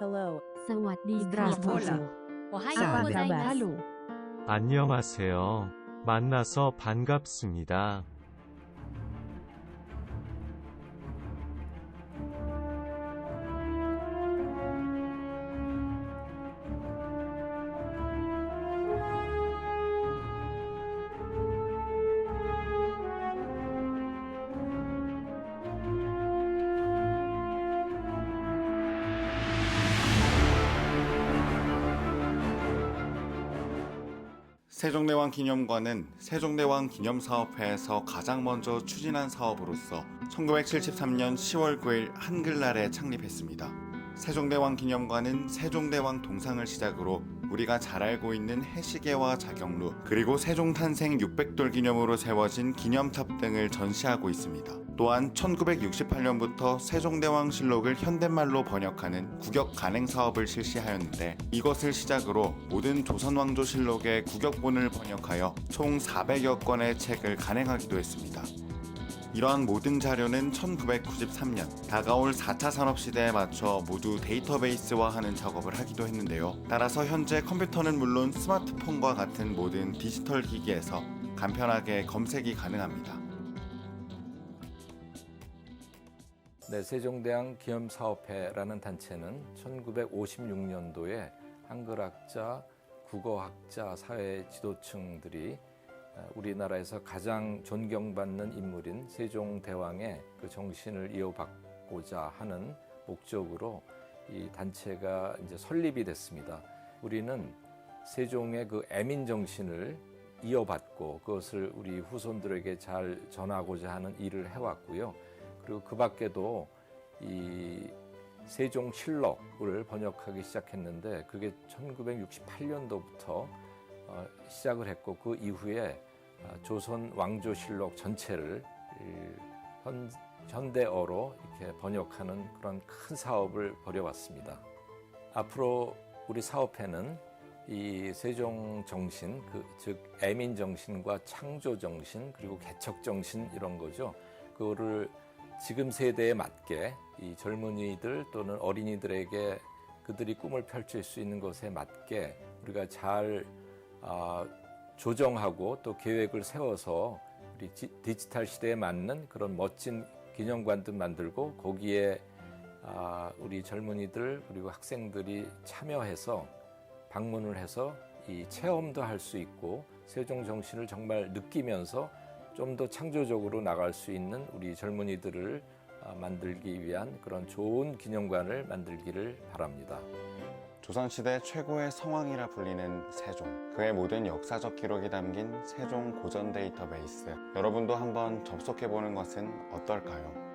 Hello. สวัสดีครับ Здравствуйте. 오하이오 고자이마스. 안녕하세요. 만나서 반갑습니다. 세종대왕 기념관은 세종대왕 기념사업회에서 가장 먼저 추진한 사업으로서 1973년 10월 9일 한글날에 창립했습니다. 세종대왕 기념관은 세종대왕 동상을 시작으로 우리가 잘 알고 있는 해시계와 자경루, 그리고 세종 탄생 600돌 기념으로 세워진 기념탑 등을 전시하고 있습니다. 또한 1968년부터 세종대왕실록을 현대말로 번역하는 국역 간행 사업을 실시하였는데 이것을 시작으로 모든 조선왕조실록의 국역본을 번역하여 총 400여 권의 책을 간행하기도 했습니다. 이러한 모든 자료는 1993년 다가올 4차 산업시대에 맞춰 모두 데이터베이스화하는 작업을 하기도 했는데요. 따라서 현재 컴퓨터는 물론 스마트폰과 같은 모든 디지털 기기에서 간편하게 검색이 가능합니다. 네, 세종대왕 기념사업회라는 단체는 1956년도에 한글학자, 국어학자, 사회 지도층들이 어, 우리나라에서 가장 존경받는 인물인 세종대왕의 그 정신을 이어받고자 하는 목적으로 이 단체가 이제 설립이 됐습니다. 우리는 세종의 그 애민 정신을 이어받고 그것을 우리 후손들에게 잘 전하고자 하는 일을 해왔고요. 그리고 그 밖에도 이 세종실록을 번역하기 시작했는데 그게 1968년도부터 어, 시작을 했고 그 이후에 어, 조선 왕조실록 전체를 이 현, 현대어로 이렇게 번역하는 그런 큰 사업을 벌여왔습니다. 앞으로 우리 사업회는 이 세종 정신, 그, 즉 애민 정신과 창조 정신 그리고 개척 정신 이런 거죠. 그거를 지금 세대에 맞게 이 젊은이들 또는 어린이들에게 그들이 꿈을 펼칠 수 있는 것에 맞게 우리가 잘 아, 조정하고 또 계획을 세워서 우리 지- 디지털 시대에 맞는 그런 멋진 기념관도 만들고 거기에 아, 우리 젊은이들 그리고 학생들이 참여해서 방문을 해서 이 체험도 할 수 있고 세종 정신을 정말 느끼면서 좀 더 창조적으로 나갈 수 있는 우리 젊은이들을 아, 만들기 위한 그런 좋은 기념관을 만들기를 바랍니다. 조선시대 최고의 성왕이라 불리는 세종. 그의 모든 역사적 기록이 담긴 세종 고전 데이터베이스. 여러분도 한번 접속해보는 것은 어떨까요?